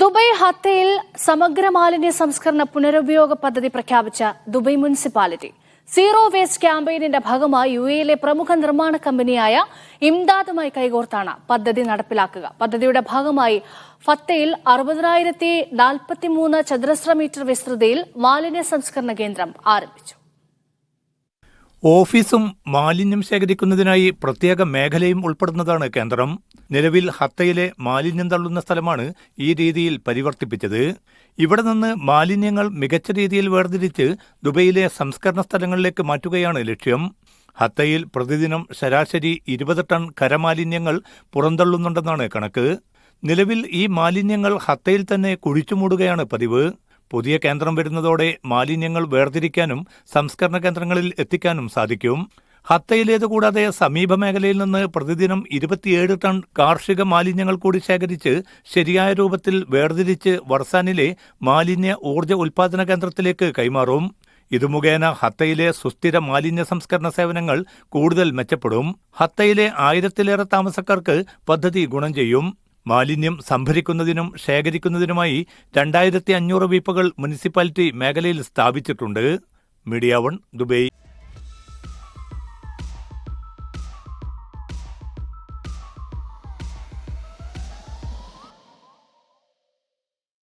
Dubai ഹത്തയിൽ സമഗ്ര മാലിന്യ സംസ്കരണ പുനരുപയോഗ പദ്ധതി പ്രഖ്യാപിച്ച ദുബൈ മുനിസിപ്പാലിറ്റി. സീറോ വേസ്റ്റ് ക്യാമ്പയിനിന്റെ ഭാഗമായി യു എയിലെ പ്രമുഖ നിർമ്മാണ കമ്പനിയായ ഇംദാദുമായി കൈകോർത്താണ് പദ്ധതി നടപ്പിലാക്കുക. പദ്ധതിയുടെ ഭാഗമായി ഫത്തയിൽ അറുപതിനായിരത്തി നാൽപ്പത്തിമൂന്ന് ചതുരശ്ര മീറ്റർ വിസ്തൃതിയിൽ മാലിന്യ സംസ്കരണ കേന്ദ്രം ആരംഭിച്ചു. ഓഫീസും മാലിന്യം ശേഖരിക്കുന്നതിനായി പ്രത്യേക മേഖലയും ഉൾപ്പെടുന്നതാണ് കേന്ദ്രം. നിലവിൽ ഹത്തയിലെ മാലിന്യം തള്ളുന്ന സ്ഥലമാണ് ഈ രീതിയിൽ പരിവർത്തിപ്പിച്ചത്. ഇവിടെ നിന്ന് മാലിന്യങ്ങൾ മികച്ച രീതിയിൽ വേർതിരിച്ച് ദുബൈയിലെ സംസ്കരണ സ്ഥലങ്ങളിലേക്ക് മാറ്റുകയാണ് ലക്ഷ്യം. ഹത്തയിൽ പ്രതിദിനം ശരാശരി ഇരുപത് ടൺ കരമാലിന്യങ്ങൾ പുറന്തള്ളുന്നുണ്ടെന്നാണ് കണക്ക്. നിലവിൽ ഈ മാലിന്യങ്ങൾ ഹത്തയിൽ തന്നെ കുഴിച്ചുമൂടുകയാണ് പതിവ്. പുതിയ കേന്ദ്രം വരുന്നതോടെ മാലിന്യങ്ങൾ വേർതിരിക്കാനും സംസ്കരണ കേന്ദ്രങ്ങളിൽ എത്തിക്കാനും സാധിക്കും. ഹത്തയിലേത് കൂടാതെ സമീപ മേഖലയിൽ നിന്ന് പ്രതിദിനം ഇരുപത്തിയേഴ് ടൺ കാർഷിക മാലിന്യങ്ങൾ കൂടി ശേഖരിച്ച് ശരിയായ രൂപത്തിൽ വേർതിരിച്ച് വർസാനിലെ മാലിന്യ ഊർജ ഉൽപാദന കേന്ദ്രത്തിലേക്ക് കൈമാറും. ഇത് മുഖേന ഹത്തയിലെ സുസ്ഥിര മാലിന്യ സംസ്കരണ സേവനങ്ങൾ കൂടുതൽ മെച്ചപ്പെടും. ഹത്തയിലെ ആയിരത്തിലേറെ താമസക്കാർക്ക് പദ്ധതി ഗുണം ചെയ്യും. മാലിന്യം സംഭരിക്കുന്നതിനും ശേഖരിക്കുന്നതിനുമായി രണ്ടായിരത്തി അഞ്ഞൂറ് വീപ്പകൾ മുനിസിപ്പാലിറ്റി മേഖലയിൽ സ്ഥാപിച്ചിട്ടുണ്ട്. Media one Dubai.